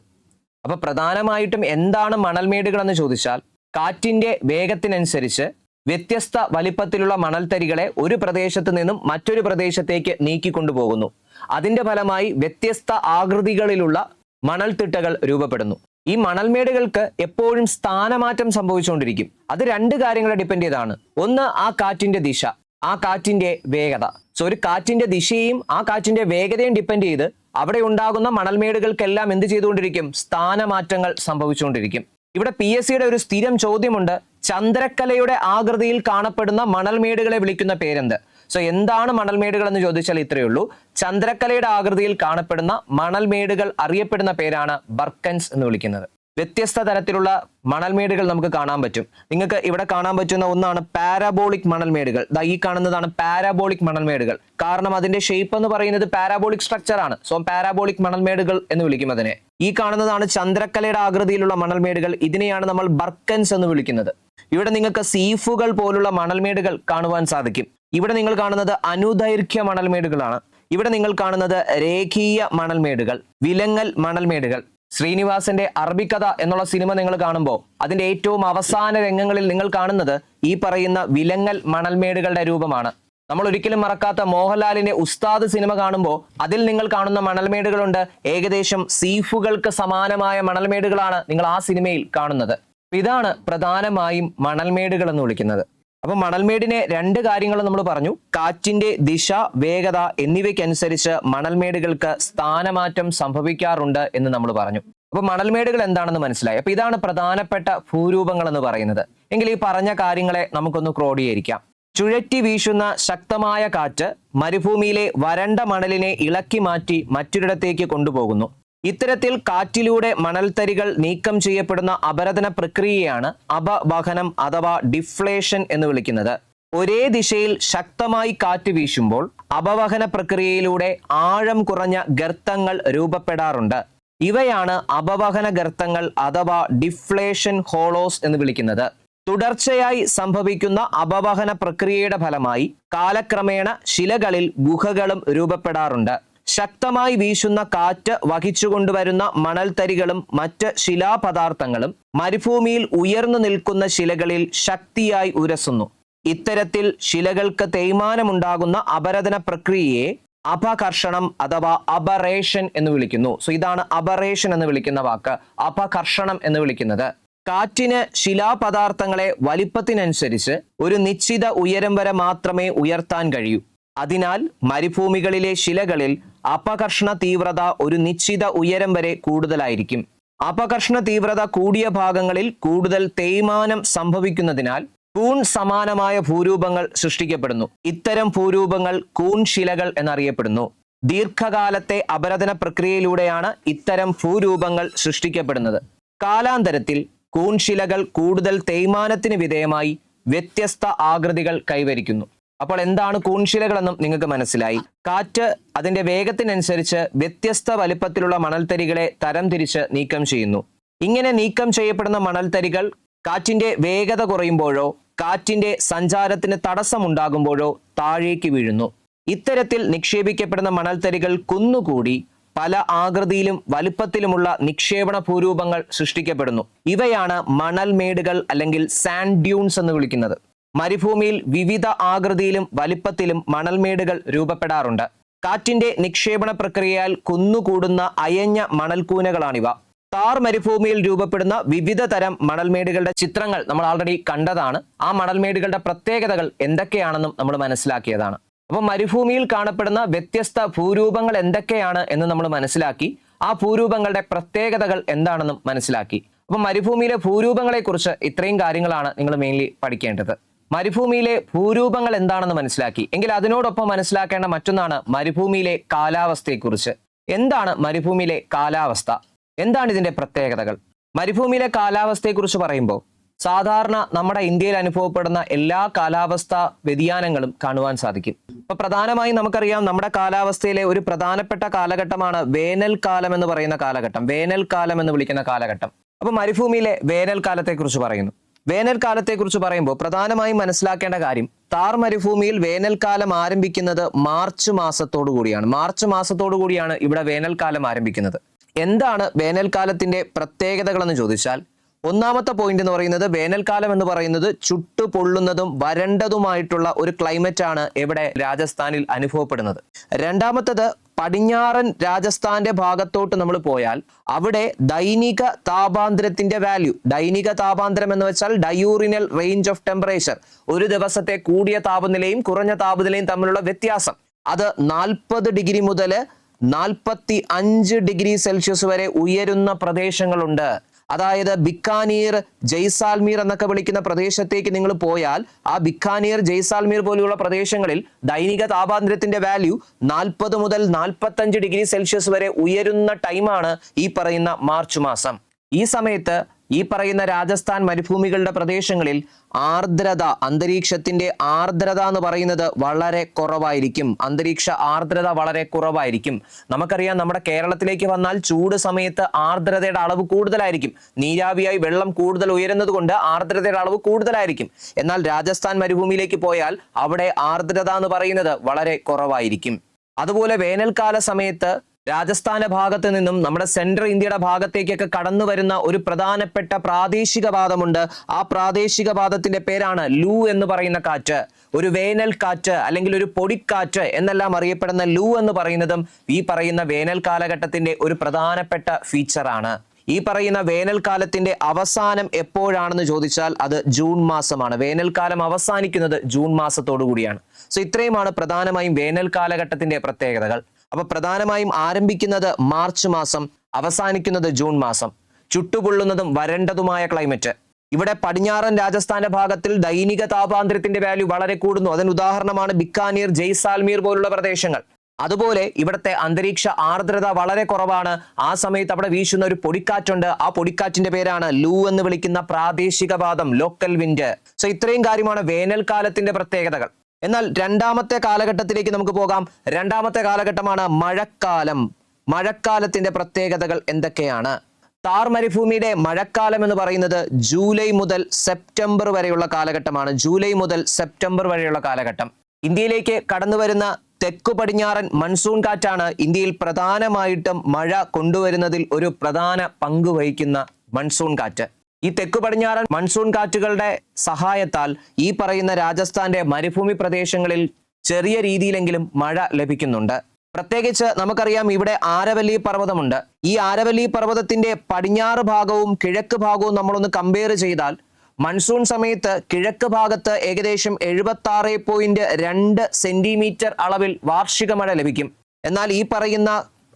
അപ്പൊ പ്രധാനമായിട്ടും എന്താണ് മണൽമേടുകൾ എന്ന് ചോദിച്ചാൽ കാറ്റിന്റെ വേഗത്തിനനുസരിച്ച് വ്യത്യസ്ത വലിപ്പത്തിലുള്ള മണൽത്തരികളെ ഒരു പ്രദേശത്ത് നിന്നും മറ്റൊരു പ്രദേശത്തേക്ക് നീക്കിക്കൊണ്ടുപോകുന്നു അതിന്റെ ഫലമായി വ്യത്യസ്ത ആകൃതികളിലുള്ള മണൽത്തിട്ടകൾ രൂപപ്പെടുന്നു. ഈ മണൽമേടുകൾക്ക് എപ്പോഴും സ്ഥാനമാറ്റം സംഭവിച്ചുകൊണ്ടിരിക്കും. അത് രണ്ട് കാര്യങ്ങളെ ഡിപ്പെൻഡ് ചെയ്താണ്. ഒന്ന് ആ കാറ്റിന്റെ ദിശ ആ കാറ്റിന്റെ വേഗത. സോ ഒരു കാറ്റിന്റെ ദിശയും ആ കാറ്റിന്റെ വേഗതയും ഡിപ്പെൻഡ് ചെയ്ത് അവിടെ ഉണ്ടാകുന്ന മണൽമേടുകൾക്കെല്ലാം എന്ത് ചെയ്തുകൊണ്ടിരിക്കും? സ്ഥാനമാറ്റങ്ങൾ സംഭവിച്ചുകൊണ്ടിരിക്കും. ഇവിടെ പി എസ് സിയുടെ ഒരു സ്ഥിരം ചോദ്യമുണ്ട്. ചന്ദ്രക്കലയുടെ ആകൃതിയിൽ കാണപ്പെടുന്ന മണൽമേടുകളെ വിളിക്കുന്ന പേരെന്ത്? സോ എന്താണ് മണൽമേടുകൾ എന്ന് ചോദിച്ചാൽ ഇത്രയേ ഉള്ളൂ. ചന്ദ്രക്കലയുടെ ആകൃതിയിൽ കാണപ്പെടുന്ന മണൽമേടുകൾ അറിയപ്പെടുന്ന പേരാണ് ബർക്കൻസ് എന്ന് വിളിക്കുന്നത്. വ്യത്യസ്ത തരത്തിലുള്ള മണൽമേടുകൾ നമുക്ക് കാണാൻ പറ്റും. നിങ്ങൾക്ക് ഇവിടെ കാണാൻ പറ്റുന്ന ഒന്നാണ് പാരാബോളിക് മണൽമേടുകൾ. ദാ ഈ കാണുന്നതാണ് പാരാബോളിക് മണൽമേടുകൾ. കാരണം അതിന്റെ ഷേപ്പ് എന്ന് പറയുന്നത് പാരാബോളിക് സ്ട്രക്ചർ ആണ്. സോ പാരാബോളിക് മണൽമേടുകൾ എന്ന് വിളിക്കും അതിനെ. ഈ കാണുന്നതാണ് ചന്ദ്രക്കലയുടെ ആകൃതിയിലുള്ള മണൽമേടുകൾ. ഇതിനെയാണ് നമ്മൾ ബർക്കൻസ് എന്ന് വിളിക്കുന്നത്. ഇവിടെ നിങ്ങൾക്ക് സീഫുകൾ പോലുള്ള മണൽമേടുകൾ കാണുവാൻ സാധിക്കും. ഇവിടെ നിങ്ങൾ കാണുന്നത് അനുദൈർഘ്യ മണൽമേടുകളാണ്. ഇവിടെ നിങ്ങൾ കാണുന്നത് രേഖീയ മണൽമേടുകൾ വിലങ്ങൽ മണൽമേടുകൾ. ശ്രീനിവാസന്റെ അറബിക്കഥ എന്നുള്ള സിനിമ നിങ്ങൾ കാണുമ്പോൾ അതിന്റെ ഏറ്റവും അവസാന രംഗങ്ങളിൽ നിങ്ങൾ കാണുന്നത് ഈ പറയുന്ന വിലങ്ങൽ മണൽമേടുകളുടെ രൂപമാണ്. നമ്മൾ ഒരിക്കലും മറക്കാത്ത മോഹൻലാലിന്റെ ഉസ്താദ് സിനിമ കാണുമ്പോൾ അതിൽ നിങ്ങൾ കാണുന്ന മണൽമേടുകളുണ്ട്. ഏകദേശം സീഫുകൾക്ക് സമാനമായ മണൽമേടുകളാണ് നിങ്ങൾ ആ സിനിമയിൽ കാണുന്നത്. ഇതാണ് പ്രധാനമായും മണൽമേടുകൾ എന്ന് വിളിക്കുന്നത്. അപ്പൊ മണൽമേടിനെ രണ്ട് കാര്യങ്ങൾ നമ്മൾ പറഞ്ഞു. കാറ്റിന്റെ ദിശ വേഗത എന്നിവയ്ക്കനുസരിച്ച് മണൽമേടുകൾക്ക് സ്ഥാനമാറ്റം സംഭവിക്കാറുണ്ട് എന്ന് നമ്മൾ പറഞ്ഞു. അപ്പൊ മണൽമേടുകൾ എന്താണെന്ന് മനസ്സിലായി. അപ്പൊ ഇതാണ് പ്രധാനപ്പെട്ട ഭൂരൂപങ്ങൾ എന്ന് പറയുന്നത്. എങ്കിൽ ഈ പറഞ്ഞ കാര്യങ്ങളെ നമുക്കൊന്ന് ക്രോഡീകരിക്കാം. ചുഴറ്റി വീശുന്ന ശക്തമായ കാറ്റ് മരുഭൂമിയിലെ വരണ്ട മണലിനെ ഇളക്കി മാറ്റി മറ്റൊരിടത്തേക്ക് കൊണ്ടുപോകുന്നു. ഇത്തരത്തിൽ കാറ്റിലൂടെ മണൽത്തരികൾ നീക്കം ചെയ്യപ്പെടുന്ന അപരതന പ്രക്രിയയാണ് അപവഹനം അഥവാ ഡിഫ്ലേഷൻ എന്ന് വിളിക്കുന്നത്. ഒരേ ദിശയിൽ ശക്തമായി കാറ്റ് വീശുമ്പോൾ അപവഹന പ്രക്രിയയിലൂടെ ആഴം കുറഞ്ഞ ഗർത്തങ്ങൾ രൂപപ്പെടാറുണ്ട്. ഇവയാണ് അപവഹന ഗർത്തങ്ങൾ അഥവാ ഡിഫ്ലേഷൻ ഹോളോസ് എന്ന് വിളിക്കുന്നത്. തുടർച്ചയായി സംഭവിക്കുന്ന അപവഹന പ്രക്രിയയുടെ ഫലമായി കാലക്രമേണ ശിലകളിൽ ഗുഹകളും രൂപപ്പെടാറുണ്ട്. ശക്തമായി വീശുന്ന കാറ്റ് വഹിച്ചുകൊണ്ടുവരുന്ന മണൽത്തരികളും മറ്റ് ശിലാപദാർത്ഥങ്ങളും മരുഭൂമിയിൽ ഉയർന്നു നിൽക്കുന്ന ശിലകളിൽ ശക്തിയായി ഉരസുന്നു. ഇത്തരത്തിൽ ശിലകൾക്ക് തേയ്മാനമുണ്ടാകുന്ന അപരദന പ്രക്രിയയെ അപകർഷണം അഥവാ അപറേഷൻ എന്ന് വിളിക്കുന്നു. സോ ഇതാണ് അപറേഷൻ എന്ന് വിളിക്കുന്ന വാക്ക്. അപകർഷണം എന്ന് വിളിക്കുന്നത്. കാറ്റിന് ശിലാപദാർത്ഥങ്ങളെ വലിപ്പത്തിനനുസരിച്ച് ഒരു നിശ്ചിത ഉയരം വരെ മാത്രമേ ഉയർത്താൻ കഴിയൂ. അതിനാൽ മരുഭൂമികളിലെ ശിലകളിൽ അപകർഷണ തീവ്രത ഒരു നിശ്ചിത ഉയരം വരെ കൂടുതലായിരിക്കും. അപകർഷണ തീവ്രത കൂടിയ ഭാഗങ്ങളിൽ കൂടുതൽ തേയ്മാനം സംഭവിക്കുന്നതിനാൽ കൂൺ സമാനമായ ഭൂരൂപങ്ങൾ സൃഷ്ടിക്കപ്പെടുന്നു. ഇത്തരം ഭൂരൂപങ്ങൾ കൂൺ ശിലകൾ എന്നറിയപ്പെടുന്നു. ദീർഘകാലത്തെ അപരതന പ്രക്രിയയിലൂടെയാണ് ഇത്തരം ഭൂരൂപങ്ങൾ സൃഷ്ടിക്കപ്പെടുന്നത്. കാലാന്തരത്തിൽ കൂൺശിലകൾ കൂടുതൽ തേയ്മാനത്തിന് വിധേയമായി വ്യത്യസ്ത ആകൃതികൾ കൈവരിക്കുന്നു. അപ്പോൾ എന്താണ് കൂൺശിലകളെന്നും നിങ്ങൾക്ക് മനസ്സിലായി. കാറ്റ് അതിന്റെ വേഗത്തിനനുസരിച്ച് വ്യത്യസ്ത വലിപ്പത്തിലുള്ള മണൽത്തരികളെ തരംതിരിച്ച് നീക്കം ചെയ്യുന്നു. ഇങ്ങനെ നീക്കം ചെയ്യപ്പെടുന്ന മണൽത്തരികൾ കാറ്റിന്റെ വേഗത കുറയുമ്പോഴോ കാറ്റിന്റെ സഞ്ചാരത്തിന് തടസ്സമുണ്ടാകുമ്പോഴോ താഴേക്ക് വീഴുന്നു. ഇത്തരത്തിൽ നിക്ഷേപിക്കപ്പെടുന്ന മണൽത്തരികൾ കുന്നുകൂടി പല ആകൃതിയിലും വലുപ്പത്തിലുമുള്ള നിക്ഷേപണ ഭൂരൂപങ്ങൾ സൃഷ്ടിക്കപ്പെടുന്നു. ഇവയാണ് മണൽമേടുകൾ അല്ലെങ്കിൽ സാൻഡ് ഡ്യൂൺസ് എന്ന് വിളിക്കുന്നത്. മരുഭൂമിയിൽ വിവിധ ആകൃതിയിലും വലിപ്പത്തിലും മണൽമേടുകൾ രൂപപ്പെടാറുണ്ട്. കാറ്റിന്റെ നിക്ഷേപണ പ്രക്രിയയാൽ കുന്നുകൂടുന്ന അയഞ്ഞ മണൽക്കൂനകളാണിവ. താർ മരുഭൂമിയിൽ രൂപപ്പെടുന്ന വിവിധ തരം മണൽമേടുകളുടെ ചിത്രങ്ങൾ നമ്മൾ ആൾറെഡി കണ്ടതാണ്. ആ മണൽമേടുകളുടെ പ്രത്യേകതകൾ എന്തൊക്കെയാണെന്നും നമ്മൾ മനസ്സിലാക്കിയതാണ്. അപ്പോൾ മരുഭൂമിയിൽ കാണപ്പെടുന്ന വ്യത്യസ്ത ഭൂരൂപങ്ങൾ എന്തൊക്കെയാണ് എന്ന് നമ്മൾ മനസ്സിലാക്കി. ആ ഭൂരൂപങ്ങളുടെ പ്രത്യേകതകൾ എന്താണെന്നും മനസ്സിലാക്കി. അപ്പോൾ മരുഭൂമിയിലെ ഭൂരൂപങ്ങളെ കുറിച്ച് ഇത്രയും കാര്യങ്ങളാണ് നിങ്ങൾ മെയിൻലി പഠിക്കേണ്ടത്. മരുഭൂമിയിലെ ഭൂരൂപങ്ങൾ എന്താണെന്ന് മനസ്സിലാക്കി. എങ്കിൽ അതിനോടൊപ്പം മനസ്സിലാക്കേണ്ട മറ്റൊന്നാണ് മരുഭൂമിയിലെ കാലാവസ്ഥയെക്കുറിച്ച്. എന്താണ് മരുഭൂമിയിലെ കാലാവസ്ഥ? എന്താണ് ഇതിന്റെ പ്രത്യേകതകൾ? മരുഭൂമിയിലെ കാലാവസ്ഥയെക്കുറിച്ച് പറയുമ്പോൾ സാധാരണ നമ്മുടെ ഇന്ത്യയിൽ അനുഭവപ്പെടുന്ന എല്ലാ കാലാവസ്ഥ വ്യതിയാനങ്ങളും കാണുവാൻ സാധിക്കും. ഇപ്പൊ പ്രധാനമായും നമുക്കറിയാം നമ്മുടെ കാലാവസ്ഥയിലെ ഒരു പ്രധാനപ്പെട്ട കാലഘട്ടമാണ് വേനൽക്കാലം എന്ന് പറയുന്ന കാലഘട്ടം. വേനൽക്കാലം എന്ന് വിളിക്കുന്ന കാലഘട്ടം. അപ്പൊ മരുഭൂമിയിലെ വേനൽക്കാലത്തെ കുറിച്ച് പറയുന്നു. വേനൽക്കാലത്തെ കുറിച്ച് പറയുമ്പോൾ പ്രധാനമായും മനസ്സിലാക്കേണ്ട കാര്യം താർ മരുഭൂമിയിൽ വേനൽക്കാലം ആരംഭിക്കുന്നത് മാർച്ച് മാസത്തോടു കൂടിയാണ്. മാർച്ച് മാസത്തോടു കൂടിയാണ് ഇവിടെ വേനൽക്കാലം ആരംഭിക്കുന്നത്. എന്താണ് വേനൽക്കാലത്തിന്റെ പ്രത്യേകതകൾ എന്ന് ചോദിച്ചാൽ ഒന്നാമത്തെ പോയിന്റ് എന്ന് പറയുന്നത് വേനൽക്കാലം എന്ന് പറയുന്നത് ചുട്ടു പൊള്ളുന്നതും വരണ്ടതുമായിട്ടുള്ള ഒരു ക്ലൈമറ്റ് ആണ് ഇവിടെ രാജസ്ഥാനിൽ അനുഭവപ്പെടുന്നത്. രണ്ടാമത്തത് പടിഞ്ഞാറൻ രാജസ്ഥാന്റെ ഭാഗത്തോട്ട് നമ്മൾ പോയാൽ അവിടെ ദൈനിക താപാന്തരത്തിന്റെ വാല്യൂ ദൈനിക താപാന്തരം എന്ന് വെച്ചാൽ ഡയൂറിനൽ റേഞ്ച് ഓഫ് ടെമ്പറേച്ചർ ഒരു ദിവസത്തെ കൂടിയ താപനിലയും കുറഞ്ഞ താപനിലയും തമ്മിലുള്ള വ്യത്യാസം. അത് നാൽപ്പത് ഡിഗ്രി മുതൽ നാൽപ്പത്തി അഞ്ച് ഡിഗ്രി സെൽഷ്യസ് വരെ ഉയരുന്ന പ്രദേശങ്ങളുണ്ട്. അതായത് ബിക്കാനീർ ജയ്സാൽമീർ എന്നൊക്കെ വിളിക്കുന്ന പ്രദേശത്തേക്ക് നിങ്ങൾ പോയാൽ ആ ബിക്കാനീർ ജയ്സാൽമീർ പോലെയുള്ള പ്രദേശങ്ങളിൽ ദൈനിക താപാന്തരത്തിന്റെ വാല്യൂ നാൽപ്പത് മുതൽ നാൽപ്പത്തഞ്ച് ഡിഗ്രി സെൽഷ്യസ് വരെ ഉയരുന്ന ടൈമാണ് ഈ പറയുന്ന മാർച്ച് മാസം. ഈ സമയത്ത് ഈ പറയുന്ന രാജസ്ഥാൻ മരുഭൂമികളുടെ പ്രദേശങ്ങളിൽ ആർദ്രത അന്തരീക്ഷത്തിന്റെ ആർദ്രത എന്ന് പറയുന്നത് വളരെ കുറവായിരിക്കും. അന്തരീക്ഷ ആർദ്രത വളരെ കുറവായിരിക്കും. നമുക്കറിയാം നമ്മുടെ കേരളത്തിലേക്ക് വന്നാൽ ചൂട് സമയത്ത് ആർദ്രതയുടെ അളവ് കൂടുതലായിരിക്കും. നീരാവിയായി വെള്ളം കൂടുതൽ ഉയരുന്നത് കൊണ്ട് ആർദ്രതയുടെ അളവ് കൂടുതലായിരിക്കും. എന്നാൽ രാജസ്ഥാൻ മരുഭൂമിയിലേക്ക് പോയാൽ അവിടെ ആർദ്രത എന്ന് പറയുന്നത് വളരെ കുറവായിരിക്കും. അതുപോലെ വേനൽക്കാല സമയത്ത് രാജസ്ഥാന ഭാഗത്ത് നിന്നും നമ്മുടെ സെൻട്രൽ ഇന്ത്യയുടെ ഭാഗത്തേക്കൊക്കെ കടന്നു വരുന്ന ഒരു പ്രധാനപ്പെട്ട പ്രാദേശിക വാദമുണ്ട്. ആ പ്രാദേശിക വാദത്തിന്റെ പേരാണ് ലൂ എന്ന് പറയുന്ന കാറ്റ്. ഒരു വേനൽ കാറ്റ് അല്ലെങ്കിൽ ഒരു പൊടിക്കാറ്റ് എന്നെല്ലാം അറിയപ്പെടുന്ന ലൂ എന്ന് പറയുന്നതും ഈ പറയുന്ന വേനൽ കാലഘട്ടത്തിന്റെ ഒരു പ്രധാനപ്പെട്ട ഫീച്ചറാണ് ഈ പറയുന്ന വേനൽക്കാലത്തിന്റെ അവസാനം എപ്പോഴാണെന്ന് ചോദിച്ചാൽ അത് ജൂൺ മാസമാണ്. വേനൽക്കാലം അവസാനിക്കുന്നത് ജൂൺ മാസത്തോടു കൂടിയാണ്. സോ ഇത്രയുമാണ് പ്രധാനമായും വേനൽ കാലഘട്ടത്തിന്റെ പ്രത്യേകതകൾ. അപ്പൊ പ്രധാനമായും ആരംഭിക്കുന്നത് മാർച്ച് മാസം അവസാനിക്കുന്നത് ജൂൺ മാസം. ചുട്ടുപൊള്ളുന്നതും വരണ്ടതുമായ ക്ലൈമറ്റ്. ഇവിടെ പടിഞ്ഞാറൻ രാജസ്ഥാന്റെ ഭാഗത്തിൽ ദൈനിക താപാന്തരത്തിന്റെ വാല്യൂ വളരെ കൂടുന്നു. അതിന് ഉദാഹരണമാണ് ബിക്കാനീർ ജയ്സാൽമീർ പോലുള്ള പ്രദേശങ്ങൾ. അതുപോലെ ഇവിടുത്തെ അന്തരീക്ഷ ആർദ്രത വളരെ കുറവാണ്. ആ സമയത്ത് അവിടെ വീശുന്ന ഒരു പൊടിക്കാറ്റുണ്ട്. ആ പൊടിക്കാറ്റിന്റെ പേരാണ് ലൂ എന്ന് വിളിക്കുന്ന പ്രാദേശിക വാദം ലോക്കൽ വിൻഡ് സോ ഇത്രയും കാര്യമാണ് വേനൽക്കാലത്തിന്റെ പ്രത്യേകതകൾ. എന്നാൽ രണ്ടാമത്തെ കാലഘട്ടത്തിലേക്ക് നമുക്ക് പോകാം. രണ്ടാമത്തെ കാലഘട്ടമാണ് മഴക്കാലം. മഴക്കാലത്തിന്റെ പ്രത്യേകതകൾ എന്തൊക്കെയാണ്? താർ മരുഭൂമിയുടെ മഴക്കാലം എന്ന് പറയുന്നത് ജൂലൈ മുതൽ സെപ്റ്റംബർ വരെയുള്ള കാലഘട്ടമാണ്. ജൂലൈ മുതൽ സെപ്റ്റംബർ വരെയുള്ള കാലഘട്ടം. ഇന്ത്യയിലേക്ക് കടന്നു വരുന്ന തെക്കു പടിഞ്ഞാറൻ മൺസൂൺ കാറ്റാണ് ഇന്ത്യയിൽ പ്രധാനമായിട്ടും മഴ കൊണ്ടുവരുന്നതിൽ ഒരു പ്രധാന പങ്ക് വഹിക്കുന്ന മൺസൂൺ കാറ്റ്. ഈ തെക്ക് പടിഞ്ഞാറൻ മൺസൂൺ കാറ്റുകളുടെ സഹായത്താൽ ഈ പറയുന്ന രാജസ്ഥാന്റെ മരുഭൂമി പ്രദേശങ്ങളിൽ ചെറിയ രീതിയിലെങ്കിലും മഴ ലഭിക്കുന്നുണ്ട്. പ്രത്യേകിച്ച് നമുക്കറിയാം ഇവിടെ ആരവല്ലി പർവതമുണ്ട്. ഈ ആരവല്ലി പർവതത്തിന്റെ പടിഞ്ഞാറ് ഭാഗവും കിഴക്ക് ഭാഗവും നമ്മളൊന്ന് കമ്പയർ ചെയ്താൽ മൺസൂൺ സമയത്ത് കിഴക്ക് ഭാഗത്ത് ഏകദേശം എഴുപത്തി ആറ് പോയിന്റ് രണ്ട് സെന്റിമീറ്റർ അളവിൽ വാർഷിക മഴ ലഭിക്കും. എന്നാൽ ഈ പറയുന്ന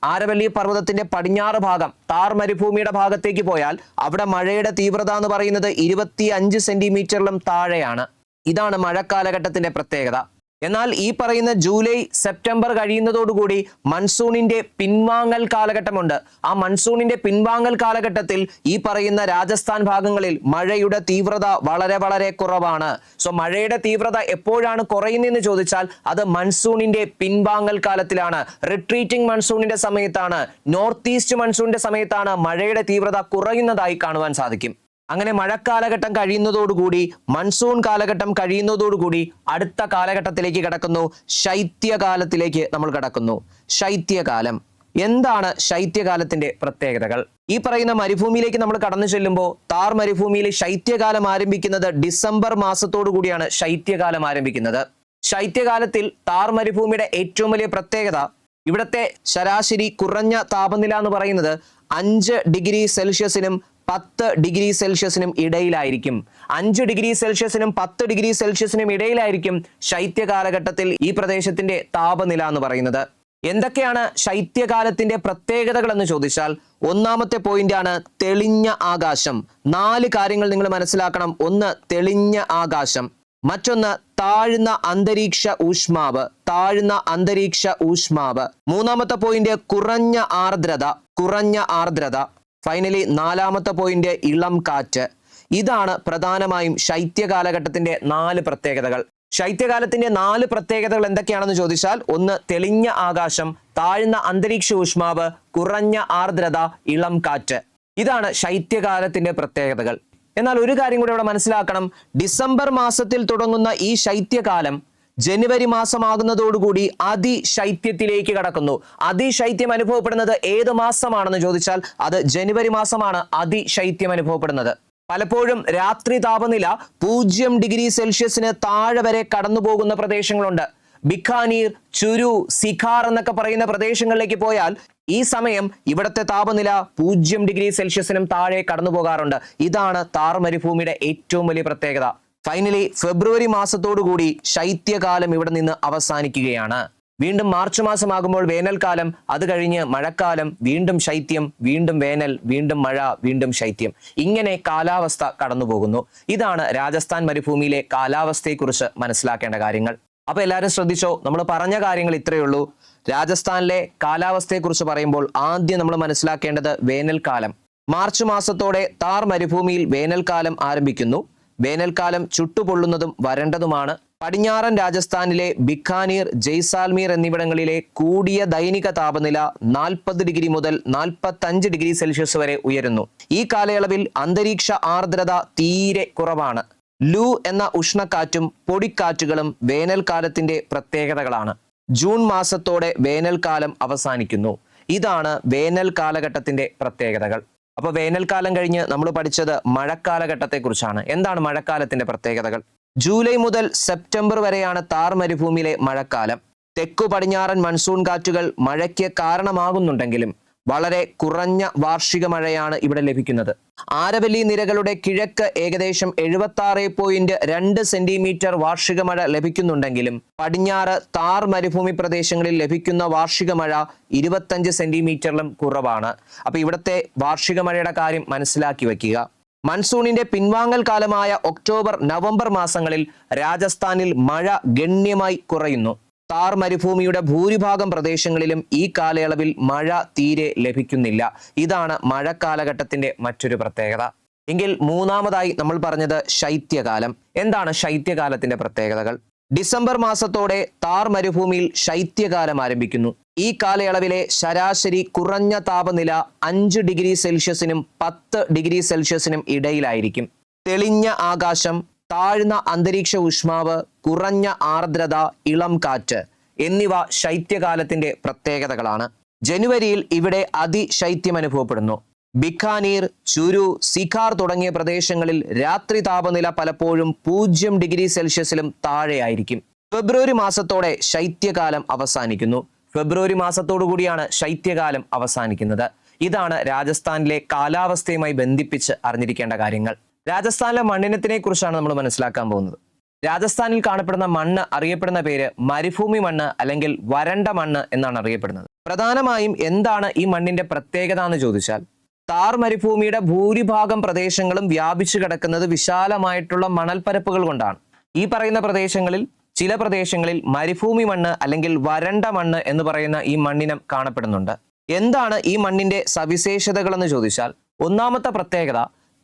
ആരവല്ലി പർവതത്തിന്റെ പടിഞ്ഞാറ് ഭാഗം താർ മരുഭൂമിയുടെ ഭാഗത്തേക്ക് പോയാൽ അവിടെ മഴയുടെ തീവ്രത എന്ന് പറയുന്നത് ഇരുപത്തി അഞ്ച് സെന്റിമീറ്ററിലും താഴെയാണ്. ഇതാണ് മഴക്കാലഘട്ടത്തിന്റെ പ്രത്യേകത. എന്നാൽ ഈ പറയുന്ന ജൂലൈ സെപ്റ്റംബർ കഴിയുന്നതോടുകൂടി മൺസൂണിന്റെ പിൻവാങ്ങൽ കാലഘട്ടമുണ്ട്. ആ മൺസൂണിന്റെ പിൻവാങ്ങൽ കാലഘട്ടത്തിൽ ഈ പറയുന്ന രാജസ്ഥാൻ ഭാഗങ്ങളിൽ മഴയുടെ തീവ്രത വളരെ വളരെ കുറവാണ്. സോ മഴയുടെ തീവ്രത എപ്പോഴാണ് കുറയുന്നതെന്ന് ചോദിച്ചാൽ അത് മൺസൂണിന്റെ പിൻവാങ്ങൽ കാലത്തിലാണ്. റിട്രീറ്റിംഗ് മൺസൂണിന്റെ സമയത്താണ്. നോർത്ത് ഈസ്റ്റ് മൺസൂണിന്റെ സമയത്താണ് മഴയുടെ തീവ്രത കുറയുന്നതായി കാണുവാൻ സാധിക്കും. അങ്ങനെ മഴക്കാലഘട്ടം കഴിയുന്നതോടുകൂടി മൺസൂൺ കാലഘട്ടം കഴിയുന്നതോടുകൂടി അടുത്ത കാലഘട്ടത്തിലേക്ക് കിടക്കുന്നു. ശൈത്യകാലത്തിലേക്ക് നമ്മൾ കിടക്കുന്നു. ശൈത്യകാലം. എന്താണ് ശൈത്യകാലത്തിന്റെ പ്രത്യേകതകൾ? ഈ പറയുന്ന മരുഭൂമിയിലേക്ക് നമ്മൾ കടന്നു ചെല്ലുമ്പോൾ താർ മരുഭൂമിയിൽ ശൈത്യകാലം ആരംഭിക്കുന്നത് ഡിസംബർ മാസത്തോടു കൂടിയാണ് ശൈത്യകാലം ആരംഭിക്കുന്നത്. ശൈത്യകാലത്തിൽ താർ മരുഭൂമിയുടെ ഏറ്റവും വലിയ പ്രത്യേകത ഇവിടത്തെ ശരാശരി കുറഞ്ഞ താപനില എന്ന് പറയുന്നത് അഞ്ച് ഡിഗ്രി സെൽഷ്യസിനും പത്ത് ഡിഗ്രി സെൽഷ്യസിനും ഇടയിലായിരിക്കും. അഞ്ച് ഡിഗ്രി സെൽഷ്യസിനും പത്ത് ഡിഗ്രി സെൽഷ്യസിനും ഇടയിലായിരിക്കും ശൈത്യകാലഘട്ടത്തിൽ ഈ പ്രദേശത്തിന്റെ താപനില എന്ന് പറയുന്നത്. എന്തൊക്കെയാണ് ശൈത്യകാലത്തിന്റെ പ്രത്യേകതകൾ എന്ന് ചോദിച്ചാൽ ഒന്നാമത്തെ പോയിന്റ് ആണ് തെളിഞ്ഞ ആകാശം. നാല് കാര്യങ്ങൾ നിങ്ങൾ മനസ്സിലാക്കണം. ഒന്ന് തെളിഞ്ഞ ആകാശം. മറ്റൊന്ന് താഴ്ന്ന അന്തരീക്ഷ ഊഷ്മാവ്. താഴ്ന്ന അന്തരീക്ഷ ഊഷ്മാവ്. മൂന്നാമത്തെ പോയിന്റ് കുറഞ്ഞ ആർദ്രത. കുറഞ്ഞ ആർദ്രത. ഫൈനലി നാലാമത്തെ പോയിന്റ് ഇളം കാറ്റ്. ഇതാണ് പ്രധാനമായും ശൈത്യ കാലഘട്ടത്തിന്റെ നാല് പ്രത്യേകതകൾ. ശൈത്യകാലത്തിന്റെ നാല് പ്രത്യേകതകൾ എന്തൊക്കെയാണെന്ന് ചോദിച്ചാൽ ഒന്ന് തെളിഞ്ഞ ആകാശം താഴ്ന്ന അന്തരീക്ഷ ഊഷ്മാവ് കുറഞ്ഞ ആർദ്രത ഇളം കാറ്റ്. ഇതാണ് ശൈത്യകാലത്തിന്റെ പ്രത്യേകതകൾ. എന്നാൽ ഒരു കാര്യം കൂടി ഇവിടെ മനസ്സിലാക്കണം. ഡിസംബർ മാസത്തിൽ തുടങ്ങുന്ന ഈ ശൈത്യകാലം ജനുവരി മാസമാകുന്നതോടുകൂടി അതിശൈത്യത്തിലേക്ക് കടക്കുന്നു. അതിശൈത്യം അനുഭവപ്പെടുന്നത് ഏത് മാസമാണെന്ന് ചോദിച്ചാൽ അത് ജനുവരി മാസമാണ് അതിശൈത്യം അനുഭവപ്പെടുന്നത്. പലപ്പോഴും രാത്രി താപനില പൂജ്യം ഡിഗ്രി സെൽഷ്യസിന് താഴെ വരെ കടന്നുപോകുന്ന പ്രദേശങ്ങളുണ്ട്. ബിക്കാനീർ ചുരു സിഖാർ എന്നൊക്കെ പറയുന്ന പ്രദേശങ്ങളിലേക്ക് പോയാൽ ഈ സമയം ഇവിടുത്തെ താപനില പൂജ്യം ഡിഗ്രി സെൽഷ്യസിനും താഴെ കടന്നു പോകാറുണ്ട് ഇതാണ് താർ മരുഭൂമിയുടെ ഏറ്റവും വലിയ പ്രത്യേകത. ഫൈനലി ഫെബ്രുവരി മാസത്തോടുകൂടി ശൈത്യകാലം ഇവിടെ നിന്ന് അവസാനിക്കുകയാണ്. വീണ്ടും മാർച്ച് മാസമാകുമ്പോൾ വേനൽക്കാലം അത് കഴിഞ്ഞ് മഴക്കാലം വീണ്ടും ശൈത്യം വീണ്ടും വേനൽ വീണ്ടും മഴ വീണ്ടും ശൈത്യം. ഇങ്ങനെ കാലാവസ്ഥ കടന്നുപോകുന്നു. ഇതാണ് രാജസ്ഥാൻ മരുഭൂമിയിലെ കാലാവസ്ഥയെക്കുറിച്ച് മനസ്സിലാക്കേണ്ട കാര്യങ്ങൾ. അപ്പൊ എല്ലാവരും ശ്രദ്ധിച്ചോ? നമ്മൾ പറഞ്ഞ കാര്യങ്ങൾ ഇത്രയേ ഉള്ളൂ. രാജസ്ഥാനിലെ കാലാവസ്ഥയെക്കുറിച്ച് പറയുമ്പോൾ ആദ്യം നമ്മൾ മനസ്സിലാക്കേണ്ടത് വേനൽക്കാലം. മാർച്ച് മാസത്തോടെ താർ മരുഭൂമിയിൽ വേനൽക്കാലം ആരംഭിക്കുന്നു. വേനൽക്കാലം ചുട്ടുപൊള്ളുന്നതും വരണ്ടതുമാണ്. പടിഞ്ഞാറൻ രാജസ്ഥാനിലെ ബിക്കാനീർ ജയ്സാൽമീർ എന്നിവിടങ്ങളിലെ കൂടിയ ദൈനിക താപനില നാൽപ്പത് ഡിഗ്രി മുതൽ നാൽപ്പത്തഞ്ച് ഡിഗ്രി സെൽഷ്യസ് വരെ ഉയരുന്നു. ഈ കാലയളവിൽ അന്തരീക്ഷ ആർദ്രത തീരെ കുറവാണ്. ലൂ എന്ന ഉഷ്ണക്കാറ്റും പൊടിക്കാറ്റുകളും വേനൽക്കാലത്തിന്റെ പ്രത്യേകതകളാണ്. ജൂൺ മാസത്തോടെ വേനൽക്കാലം അവസാനിക്കുന്നു. ഇതാണ് വേനൽ കാലഘട്ടത്തിന്റെ പ്രത്യേകതകൾ. അപ്പൊ വേനൽക്കാലം കഴിഞ്ഞ് നമ്മൾ പഠിച്ചത് മഴക്കാലഘട്ടത്തെ കുറിച്ചാണ് എന്താണ് മഴക്കാലത്തിന്റെ പ്രത്യേകതകൾ? ജൂലൈ മുതൽ സെപ്റ്റംബർ വരെയാണ് താർ മരുഭൂമിയിലെ മഴക്കാലം. തെക്കു പടിഞ്ഞാറൻ മൺസൂൺ കാറ്റുകൾ മഴയ്ക്ക് കാരണമാകുന്നുണ്ടെങ്കിലും വളരെ കുറഞ്ഞ വാർഷിക മഴയാണ് ഇവിടെ ലഭിക്കുന്നത്. ആരവലി നിരകളുടെ കിഴക്ക് ഏകദേശം എഴുപത്തി ആറ് പോയിന്റ് രണ്ട് സെന്റിമീറ്റർ വാർഷിക മഴ ലഭിക്കുന്നുണ്ടെങ്കിലും പടിഞ്ഞാറ് താർ മരുഭൂമി പ്രദേശങ്ങളിൽ ലഭിക്കുന്ന വാർഷിക മഴ ഇരുപത്തഞ്ച് സെന്റിമീറ്ററിലും കുറവാണ്. അപ്പൊ ഇവിടുത്തെ വാർഷിക മഴയുടെ കാര്യം മനസ്സിലാക്കി വെക്കുക. മൺസൂണിന്റെ പിൻവാങ്ങൽ കാലമായ ഒക്ടോബർ നവംബർ മാസങ്ങളിൽ രാജസ്ഥാനിൽ മഴ ഗണ്യമായി കുറയുന്നു. താർ മരുഭൂമിയുടെ ഭൂരിഭാഗം പ്രദേശങ്ങളിലും ഈ കാലയളവിൽ മഴ തീരെ ലഭിക്കുന്നില്ല. ഇതാണ് മഴക്കാലഘട്ടത്തിന്റെ മറ്റൊരു പ്രത്യേകത. എങ്കിൽ മൂന്നാമതായി നമ്മൾ പറഞ്ഞത് ശൈത്യകാലം. എന്താണ് ശൈത്യകാലത്തിന്റെ പ്രത്യേകതകൾ? ഡിസംബർ മാസത്തോടെ താർ മരുഭൂമിയിൽ ശൈത്യകാലം ആരംഭിക്കുന്നു. ഈ കാലയളവിലെ ശരാശരി കുറഞ്ഞ താപനില അഞ്ച് ഡിഗ്രി സെൽഷ്യസിനും പത്ത് ഡിഗ്രി സെൽഷ്യസിനും ഇടയിലായിരിക്കും. തെളിഞ്ഞ ആകാശം താഴ്ന്ന അന്തരീക്ഷ ഊഷ്മാവ് കുറഞ്ഞ ആർദ്രത ഇളം കാറ്റ് എന്നിവ ശൈത്യകാലത്തിന്റെ പ്രത്യേകതകളാണ്. ജനുവരിയിൽ ഇവിടെ അതിശൈത്യം അനുഭവപ്പെടുന്നു ബിക്കാനീർ ചുരു സിഖാർ തുടങ്ങിയ പ്രദേശങ്ങളിൽ രാത്രി താപനില പലപ്പോഴും പൂജ്യം ഡിഗ്രി സെൽഷ്യസിലും താഴെയായിരിക്കും. ഫെബ്രുവരി മാസത്തോടെ ശൈത്യകാലം അവസാനിക്കുന്നു. ഫെബ്രുവരി മാസത്തോടു കൂടിയാണ് ശൈത്യകാലം അവസാനിക്കുന്നത്. ഇതാണ് രാജസ്ഥാനിലെ കാലാവസ്ഥയുമായി ബന്ധിപ്പിച്ച് അറിഞ്ഞിരിക്കേണ്ട കാര്യങ്ങൾ. രാജസ്ഥാനിലെ മണ്ണിനത്തിനെ കുറിച്ചാണ് നമ്മൾ മനസ്സിലാക്കാൻ പോകുന്നത്. രാജസ്ഥാനിൽ കാണപ്പെടുന്ന മണ്ണ് അറിയപ്പെടുന്ന പേര് മരുഭൂമി മണ്ണ് അല്ലെങ്കിൽ വരണ്ട മണ്ണ് എന്നാണ് അറിയപ്പെടുന്നത്. പ്രധാനമായും എന്താണ് ഈ മണ്ണിന്റെ പ്രത്യേകത എന്ന് ചോദിച്ചാൽ താർ മരുഭൂമിയുടെ ഭൂരിഭാഗം പ്രദേശങ്ങളും വ്യാപിച്ചു കിടക്കുന്നത് വിശാലമായിട്ടുള്ള മണൽപ്പരപ്പുകൾ കൊണ്ടാണ്. ഈ പറയുന്ന പ്രദേശങ്ങളിൽ ചില പ്രദേശങ്ങളിൽ മരുഭൂമി മണ്ണ് അല്ലെങ്കിൽ വരണ്ട മണ്ണ് എന്ന് പറയുന്ന ഈ മണ്ണിനം കാണപ്പെടുന്നുണ്ട്. എന്താണ് ഈ മണ്ണിന്റെ സവിശേഷതകൾ എന്ന് ചോദിച്ചാൽ ഒന്നാമത്തെ പ്രത്യേകത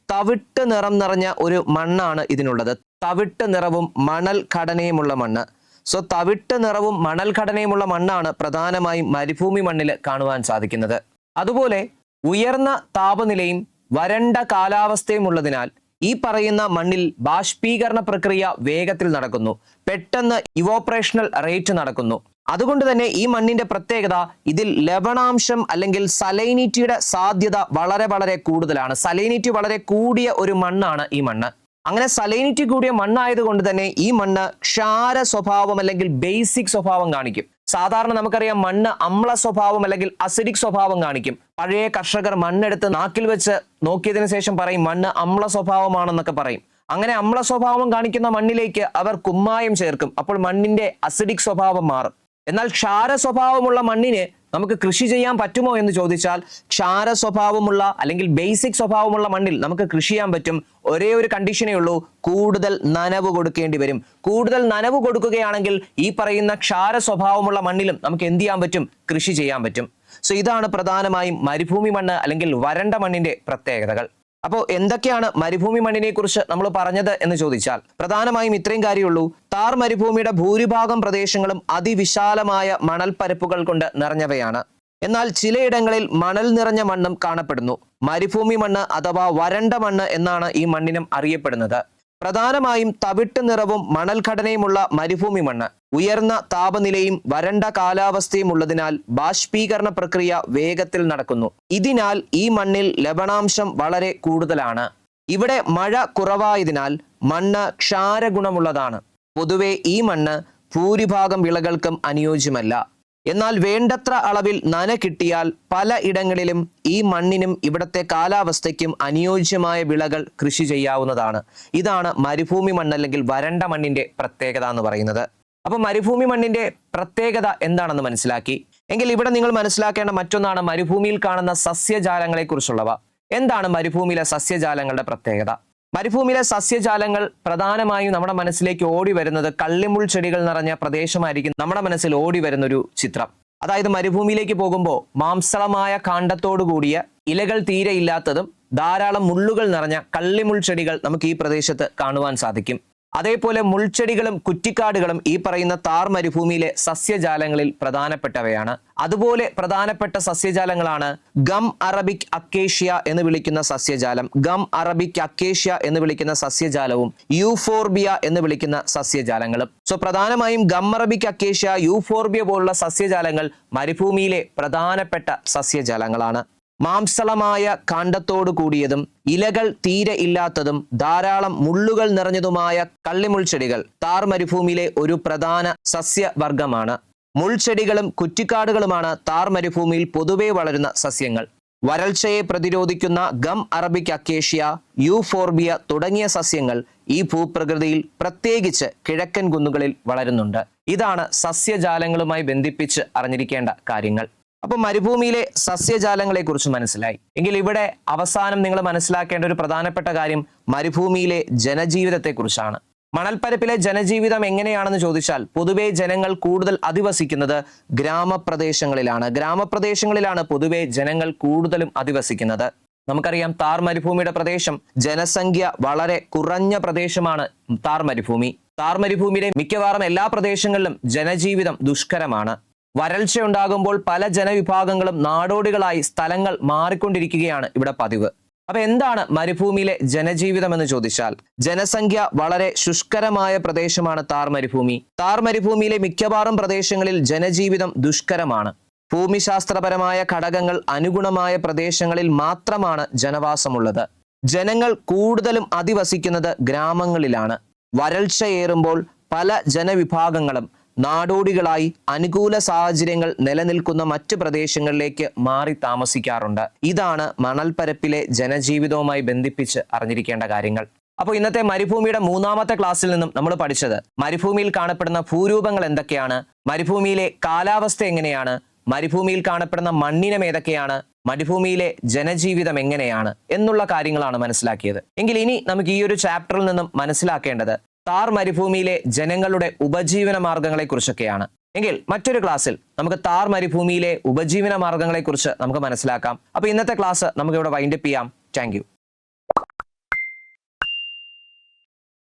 തവിട്ട് നിറം നിറഞ്ഞ ഒരു മണ്ണാണ് ഇതിനുള്ളത്. തവിട്ട് നിറവും മണൽ ഘടനയുമുള്ള മണ്ണ്. സോ തവിട്ട് നിറവും മണൽ ഘടനയുമുള്ള മണ്ണാണ് പ്രധാനമായും മരുഭൂമി മണ്ണിൽ കാണുവാൻ സാധിക്കുന്നത്. അതുപോലെ ഉയർന്ന താപനിലയും വരണ്ട കാലാവസ്ഥയും ഉള്ളതിനാൽ ഈ പറയുന്ന മണ്ണിൽ ബാഷ്പീകരണ പ്രക്രിയ വേഗത്തിൽ നടക്കുന്നു. പെട്ടെന്ന് ഇവോപ്പറേഷണൽ റേറ്റ് നടക്കുന്നു. അതുകൊണ്ട് തന്നെ ഈ മണ്ണിന്റെ പ്രത്യേകത ഇതിൽ ലവണാംശം അല്ലെങ്കിൽ സലൈനിറ്റിയുടെ സാധ്യത വളരെ വളരെ കൂടുതലാണ്. സലൈനിറ്റി വളരെ കൂടിയ ഒരു മണ്ണാണ് ഈ മണ്ണ്. അങ്ങനെ സലൈനിറ്റി കൂടിയ മണ്ണായതുകൊണ്ട് തന്നെ ഈ മണ്ണ് ക്ഷാര സ്വഭാവം അല്ലെങ്കിൽ ബേസിക് സ്വഭാവം കാണിക്കും. സാധാരണ നമുക്കറിയാം മണ്ണ് അമ്ല സ്വഭാവം അല്ലെങ്കിൽ അസിഡിക് സ്വഭാവം കാണിക്കും. പഴയ കർഷകർ മണ്ണെടുത്ത് നാക്കിൽ വെച്ച് നോക്കിയതിനു ശേഷം പറയും മണ്ണ് അമ്ല സ്വഭാവമാണെന്നൊക്കെ പറയും. അങ്ങനെ അമ്ല സ്വഭാവം കാണിക്കുന്ന മണ്ണിലേക്ക് അവർ കുമ്മായം ചേർക്കും. അപ്പോൾ മണ്ണിന്റെ അസിഡിക് സ്വഭാവം മാറും. എന്നാൽ ക്ഷാര സ്വഭാവമുള്ള മണ്ണിന് നമുക്ക് കൃഷി ചെയ്യാൻ പറ്റുമോ എന്ന് ചോദിച്ചാൽ ക്ഷാര സ്വഭാവമുള്ള അല്ലെങ്കിൽ ബേസിക് സ്വഭാവമുള്ള മണ്ണിൽ നമുക്ക് കൃഷി ചെയ്യാൻ പറ്റും. ഒരേ ഒരു കണ്ടീഷനേ ഉള്ളൂ കൂടുതൽ നനവ് കൊടുക്കേണ്ടി വരും. കൂടുതൽ നനവ് കൊടുക്കുകയാണെങ്കിൽ ഈ പറയുന്ന ക്ഷാര സ്വഭാവമുള്ള മണ്ണിലും നമുക്ക് എന്ത് ചെയ്യാൻ പറ്റും? കൃഷി ചെയ്യാൻ പറ്റും. സോ ഇതാണ് പ്രധാനമായും മരുഭൂമി മണ്ണ് അല്ലെങ്കിൽ വരണ്ട മണ്ണിന്റെ പ്രത്യേകതകൾ. അപ്പോൾ എന്തൊക്കെയാണ് മരുഭൂമി മണ്ണിനെ കുറിച്ച് നമ്മൾ പറഞ്ഞത് എന്ന് ചോദിച്ചാൽ പ്രധാനമായും ഇത്രയും കാര്യമുള്ളൂ. താർ മരുഭൂമിയുടെ ഭൂരിഭാഗം പ്രദേശങ്ങളും അതിവിശാലമായ മണൽപ്പരപ്പുകൾ കൊണ്ട് നിറഞ്ഞവയാണ്. എന്നാൽ ചിലയിടങ്ങളിൽ മണൽ നിറഞ്ഞ മണ്ണും കാണപ്പെടുന്നു. മരുഭൂമി മണ്ണ് അഥവാ വരണ്ട മണ്ണ് എന്നാണ് ഈ മണ്ണിനും അറിയപ്പെടുന്നത്. പ്രധാനമായും തവിട്ട് നിറവും മണൽഘടനയുമുള്ള മരുഭൂമി മണ്ണ് ഉയർന്ന താപനിലയും വരണ്ട കാലാവസ്ഥയും ഉള്ളതിനാൽ ബാഷ്പീകരണ പ്രക്രിയ വേഗത്തിൽ നടക്കുന്നു. ഇതിനാൽ ഈ മണ്ണിൽ ലവണാംശം വളരെ കൂടുതലാണ്. ഇവിടെ മഴ കുറവായതിനാൽ മണ്ണ് ക്ഷാരഗുണമുള്ളതാണ്. പൊതുവെ ഈ മണ്ണ് ഭൂരിഭാഗം വിളകൾക്കും അനുയോജ്യമല്ല. എന്നാൽ വേണ്ടത്ര അളവിൽ നന കിട്ടിയാൽ പല ഇടങ്ങളിലും ഈ മണ്ണിനും ഇവിടത്തെ കാലാവസ്ഥയ്ക്കും അനുയോജ്യമായ വിളകൾ കൃഷി ചെയ്യാവുന്നതാണ്. ഇതാണ് മരുഭൂമി മണ്ണ് അല്ലെങ്കിൽ വരണ്ട മണ്ണിന്റെ പ്രത്യേകത എന്ന് പറയുന്നത്. അപ്പൊ മരുഭൂമി മണ്ണിന്റെ പ്രത്യേകത എന്താണെന്ന് മനസ്സിലാക്കി. എങ്കിൽ ഇവിടെ നിങ്ങൾ മനസ്സിലാക്കേണ്ട മറ്റൊന്നാണ് മരുഭൂമിയിൽ കാണുന്ന സസ്യജാലങ്ങളെ കുറിച്ചുള്ളവ എന്താണ് മരുഭൂമിയിലെ സസ്യജാലങ്ങളുടെ പ്രത്യേകത? മരുഭൂമിയിലെ സസ്യജാലങ്ങൾ പ്രധാനമായും നമ്മുടെ മനസ്സിലേക്ക് ഓടി വരുന്നത് കള്ളിമുൾ ചെടികൾ നിറഞ്ഞ പ്രദേശമായിരിക്കും നമ്മുടെ മനസ്സിൽ ഓടി വരുന്ന ഒരു ചിത്രം. അതായത് മരുഭൂമിയിലേക്ക് പോകുമ്പോൾ മാംസളമായ കാണ്ഡത്തോടു കൂടിയ ഇലകൾ തീരെ ഇല്ലാത്തതും ധാരാളം മുള്ളുകൾ നിറഞ്ഞ കള്ളിമുൾ ചെടികൾ നമുക്ക് ഈ പ്രദേശത്ത് കാണുവാൻ സാധിക്കും. അതേപോലെ മുൾച്ചെടികളും കുറ്റിക്കാടുകളും ഈ പറയുന്ന താർ മരുഭൂമിയിലെ സസ്യജാലങ്ങളിൽ പ്രധാനപ്പെട്ടവയാണ്. അതുപോലെ പ്രധാനപ്പെട്ട സസ്യജാലങ്ങളാണ് ഗം അറബിക് അക്കേഷ്യ എന്ന് വിളിക്കുന്ന സസ്യജാലം. ഗം അറബിക് അക്കേഷ്യ എന്ന് വിളിക്കുന്ന സസ്യജാലവും യൂഫോർബിയ എന്ന് വിളിക്കുന്ന സസ്യജാലങ്ങളും. സോ പ്രധാനമായും ഗം അറബിക് അക്കേഷ്യ യൂഫോർബിയ പോലുള്ള സസ്യജാലങ്ങൾ മരുഭൂമിയിലെ പ്രധാനപ്പെട്ട സസ്യജാലങ്ങളാണ്. മാംസളമായ കാണ്ഡത്തോടു കൂടിയതും ഇലകൾ തീരെ ഇല്ലാത്തതും ധാരാളം മുള്ളുകൾ നിറഞ്ഞതുമായ കള്ളിമുൾച്ചെടികൾ താർ മരുഭൂമിയിലെ ഒരു പ്രധാന സസ്യവർഗമാണ് മുൾച്ചെടികളും കുറ്റിക്കാടുകളുമാണ് താർ മരുഭൂമിയിൽ പൊതുവെ വളരുന്ന സസ്യങ്ങൾ. വരൾച്ചയെ പ്രതിരോധിക്കുന്ന ഗം അറബിക് അക്കേഷ്യ യൂഫോർബിയ തുടങ്ങിയ സസ്യങ്ങൾ ഈ ഭൂപ്രകൃതിയിൽ പ്രത്യേകിച്ച് കിഴക്കൻ കുന്നുകളിൽ വളരുന്നുണ്ട്. ഇതാണ് സസ്യജാലങ്ങളുമായി ബന്ധിപ്പിച്ച് അറിഞ്ഞിരിക്കേണ്ട കാര്യങ്ങൾ. അപ്പൊ മരുഭൂമിയിലെ സസ്യജാലങ്ങളെ കുറിച്ച് മനസ്സിലായി. എങ്കിൽ ഇവിടെ അവസാനം നിങ്ങൾ മനസ്സിലാക്കേണ്ട ഒരു പ്രധാനപ്പെട്ട കാര്യം മരുഭൂമിയിലെ ജനജീവിതത്തെ കുറിച്ചാണ് മണൽപ്പരപ്പിലെ ജനജീവിതം എങ്ങനെയാണെന്ന് ചോദിച്ചാൽ പൊതുവെ ജനങ്ങൾ കൂടുതൽ അധിവസിക്കുന്നത് ഗ്രാമപ്രദേശങ്ങളിലാണ്. ഗ്രാമപ്രദേശങ്ങളിലാണ് പൊതുവെ ജനങ്ങൾ കൂടുതലും അധിവസിക്കുന്നത്. നമുക്കറിയാം താർ മരുഭൂമിയുടെ പ്രദേശം ജനസംഖ്യ വളരെ കുറഞ്ഞ പ്രദേശമാണ് താർ മരുഭൂമി. താർ മരുഭൂമിയിലെ മിക്കവാറും എല്ലാ പ്രദേശങ്ങളിലും ജനജീവിതം ദുഷ്കരമാണ്. വരൾച്ച ഉണ്ടാകുമ്പോൾ പല ജനവിഭാഗങ്ങളും നാടോടികളായി സ്ഥലങ്ങൾ മാറിക്കൊണ്ടിരിക്കുകയാണ് ഇവിടെ പതിവ്. അപ്പൊ എന്താണ് മരുഭൂമിയിലെ ജനജീവിതം എന്ന് ചോദിച്ചാൽ ജനസംഖ്യ വളരെ ശുഷ്കരമായ പ്രദേശമാണ് താർ മരുഭൂമി. താർ മരുഭൂമിയിലെ മിക്കവാറും പ്രദേശങ്ങളിൽ ജനജീവിതം ദുഷ്കരമാണ്. ഭൂമിശാസ്ത്രപരമായ ഘടകങ്ങൾ അനുഗുണമായ പ്രദേശങ്ങളിൽ മാത്രമാണ് ജനവാസമുള്ളത്. ജനങ്ങൾ കൂടുതലും അധിവസിക്കുന്നത് ഗ്രാമങ്ങളിലാണ്. വരൾച്ചയേറുമ്പോൾ പല ജനവിഭാഗങ്ങളും നാടോടികളായി അനുകൂല സാഹചര്യങ്ങൾ നിലനിൽക്കുന്ന മറ്റു പ്രദേശങ്ങളിലേക്ക് മാറി താമസിക്കാറുണ്ട്. ഇതാണ് മണൽപ്പരപ്പിലെ ജനജീവിതവുമായി ബന്ധിപ്പിച്ച് അറിഞ്ഞിരിക്കേണ്ട കാര്യങ്ങൾ. അപ്പോൾ ഇന്നത്തെ മരുഭൂമിയുടെ മൂന്നാമത്തെ ക്ലാസ്സിൽ നിന്നും നമ്മൾ പഠിച്ചത് മരുഭൂമിയിൽ കാണപ്പെടുന്ന ഭൂരൂപങ്ങൾ എന്തൊക്കെയാണ്? മരുഭൂമിയിലെ കാലാവസ്ഥ എങ്ങനെയാണ്? മരുഭൂമിയിൽ കാണപ്പെടുന്ന മണ്ണിനം ഏതൊക്കെയാണ്? മരുഭൂമിയിലെ ജനജീവിതം എങ്ങനെയാണ്? എന്നുള്ള കാര്യങ്ങളാണ് മനസ്സിലാക്കിയത്. എങ്കിൽ ഇനി നമുക്ക് ഈ ഒരു ചാപ്റ്ററിൽ നിന്നും മനസ്സിലാക്കേണ്ടത് താർ മരുഭൂമിയിലെ ജനങ്ങളുടെ ഉപജീവന മാർഗങ്ങളെ കുറിച്ചൊക്കെയാണ് എങ്കിൽ മറ്റൊരു ക്ലാസ്സിൽ നമുക്ക് താർ മരുഭൂമിയിലെ ഉപജീവന മാർഗങ്ങളെ കുറിച്ച് നമുക്ക് മനസ്സിലാക്കാം. അപ്പോൾ ഇന്നത്തെ ക്ലാസ് നമുക്ക് ഇവിടെ വൈൻഡപ്പ് ചെയ്യാം. താങ്ക്